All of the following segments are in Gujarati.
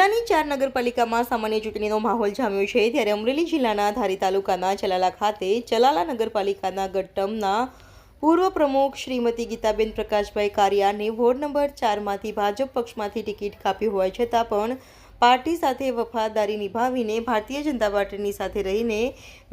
જિલ્લાની ચાર નગરપાલિકામાં સામાન્ય ચૂંટણીનો માહોલ જામ્યો છે. ત્યારે અમરેલી જિલ્લાના ધારી તાલુકાના ચલાલા ખાતે ચલાલા નગરપાલિકાના ગટ્ટમના પૂર્વ પ્રમુખ શ્રીમતી ગીતાબેન પ્રકાશભાઈ કારિયાને વોર્ડ નંબર ચારમાંથી ભાજપ પક્ષમાંથી ટિકિટ કાપી હોવા છતાં પણ પાર્ટી સાથે વફાદારી નિભાવીને ભારતીય જનતા પાર્ટીની સાથે રહીને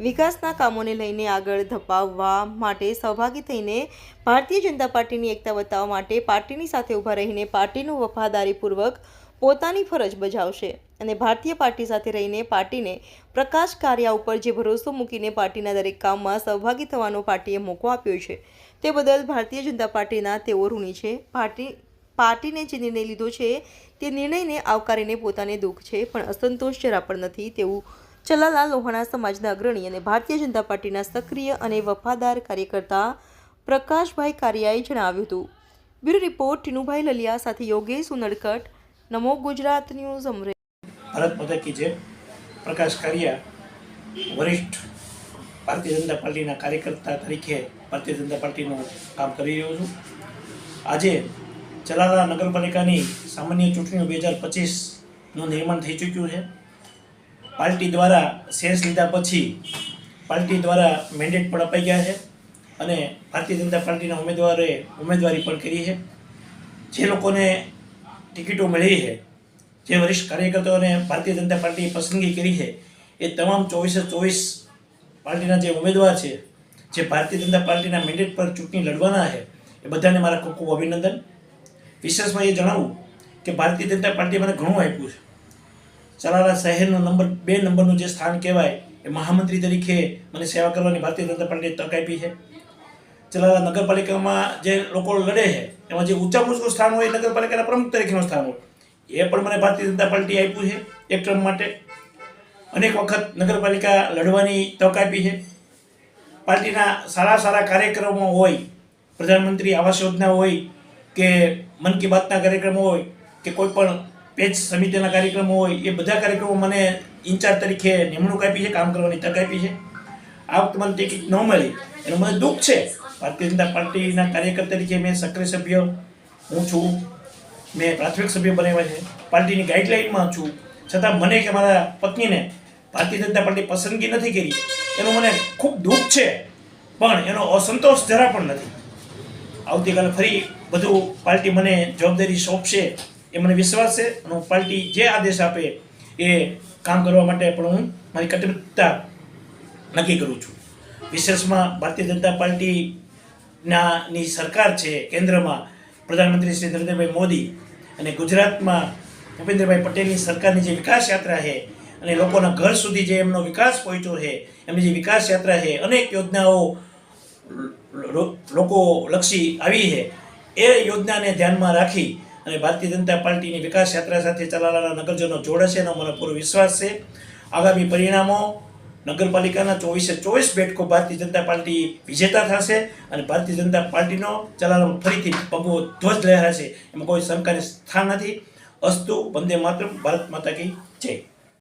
વિકાસના કામોને લઈને આગળ ધપાવવા માટે સહભાગી થઈને ભારતીય જનતા પાર્ટીની એકતા બતાવવા માટે પાર્ટીની સાથે ઊભા રહીને પાર્ટીનું વફાદારીપૂર્વક પોતાની ફરજ બજાવશે અને ભારતીય પાર્ટી સાથે રહીને પાર્ટીને પ્રકાશ કાર્યા ઉપર જે ભરોસો મૂકીને પાર્ટીના દરેક કામમાં સહભાગી થવાનો પાર્ટીએ મોકો આપ્યો છે, તે બદલ ભારતીય જનતા પાર્ટીના તેઓ ઋણી છે. પાર્ટી પાર્ટીને જે નિર્ણય લીધો છે, તે નિર્ણયને આવકારીને પોતાને દુઃખ છે, પણ અસંતોષ જરા પણ નથી તેવું ચલાલાલ લોહાણા સમાજના અગ્રણી અને ભારતીય જનતા પાર્ટીના સક્રિય અને વફાદાર કાર્યકર્તા પ્રકાશભાઈ કારિયાએ જણાવ્યું હતું. બ્યુરો રિપોર્ટ, ટીનુભાઈ લલિયા સાથે યોગેશ ઉનડકટ, નમો ગુજરાત ન્યૂઝ અમરે ભારત માતા કી પ્રકાશ કારિયા વરિષ્ઠ ભારતીય જનતા પાર્ટીના કાર્યકર્તા તરીકે ભારતીય જનતા પાર્ટીનું કામ કરી રહ્યો છું. આજે ચલાલા નગરપાલિકાની સામાન્ય ચૂંટણીઓ બે હજાર પચીસનું નિર્માણ થઈ ચૂક્યું છે. પાર્ટી દ્વારા સેન્સ લીધા પછી પાર્ટી દ્વારા મેન્ડેટ પણ અપાઈ ગયા છે અને ભારતીય જનતા પાર્ટીના ઉમેદવારોએ ઉમેદવારી પણ કરી છે. જે લોકોને ટિકિટો મળી છે, જે વરિષ્ઠ કાર્યકર્તાઓને ભારતીય જનતા પાર્ટીએ પસંદગી કરી છે, એ તમામ ચોવીસે ચોવીસ પાર્ટીના જે ઉમેદવાર છે, જે ભારતીય જનતા પાર્ટીના મેન્ડેટ પર ચૂંટણી લડવાના છે, એ બધાને મારા ખૂબ ખૂબ અભિનંદન. વિશેષમાં એ જણાવું કે ભારતીય જનતા પાર્ટીએ મને ઘણું આપ્યું છે. ચલાલા શહેરનો નંબર બે નંબરનું જે સ્થાન કહેવાય, એ મહામંત્રી તરીકે મને સેવા કરવાની ભારતીય જનતા પાર્ટીએ તક આપી છે. ચલાલા નગરપાલિકામાં જે લોકો લડે છે, એમાં જે ઊંચા ઊંચું સ્થાન હોય એ નગરપાલિકાના પ્રમુખ તરીકેનું સ્થાન હોય, એ પણ મને ભારતીય જનતા પાર્ટીએ આપ્યું છે એક ટર્મ માટે. અનેક વખત નગરપાલિકા લડવાની તક આપી છે. પાર્ટીના સારા સારા કાર્યક્રમો હોય, પ્રધાનમંત્રી આવાસ યોજના હોય કે મન કી બાતના કાર્યક્રમો હોય, કે કોઈ પણ પેજ સમિતિના કાર્યક્રમો હોય, એ બધા કાર્યક્રમો મને ઇન્ચાર્જ તરીકે નિમણૂક આપી છે, કામ કરવાની તક આપી છે. આ વખતે મને ટિકિટ ન મળી, એનું મને દુઃખ છે. ભારતીય જનતા પાર્ટીના કાર્યકર તરીકે મેં સક્રિય સભ્ય હું છું. મેં પ્રાથમિક સભ્ય બનાવ્યા છે. પાર્ટીની ગાઈડલાઇનમાં છું. છતાં મને કે મારા પત્નીને ભારતીય જનતા પાર્ટી પસંદગી નથી કરી. એનું મને ખૂબ દુઃખ છે. પણ એનો અસંતોષ જરા પણ નથી. આવતીકાલે ફરી બધું પાર્ટી મને જવાબદારી સોંપશે એ મને વિશ્વાસ છે અને હું પાર્ટી જે આદેશ આપે એ કામ કરવા માટે પણ હું મારી કટિબદ્ધતા નક્કી કરું છું. વિશેષમાં ભારતીય જનતા પાર્ટીના ની સરકાર છે કેન્દ્રમાં પ્રધાનમંત્રી શ્રી નરેન્દ્રભાઈ મોદી અને ગુજરાતમાં ભૂપેન્દ્રભાઈ પટેલની સરકારની જે વિકાસ યાત્રા છે અને લોકોના ઘર સુધી જે એમનો વિકાસ પહોંચ્યો છે, એમની જે વિકાસ યાત્રા છે, અનેક યોજનાઓ લોકો લક્ષી આવી છે. એ યોજનાને ધ્યાનમાં રાખી અને ભારતીય જનતા પાર્ટીની વિકાસ યાત્રા સાથે ચલાવવાના નગરજનો જોડાશે એનો મને પૂરો વિશ્વાસ છે. આગામી પરિણામો નગરપાલિકાના ચોવીસે ચોવીસ બેઠકો ભારતીય જનતા પાર્ટી વિજેતા થશે અને ભારતીય જનતા પાર્ટીનો ચલાવવામાં ફરીથી પગો ધ્વજ લહેરાશે. એમાં કોઈ શંકાને સ્થાન નથી. અસ્તુ વંદે માત્ર ભારત માતા કી જય.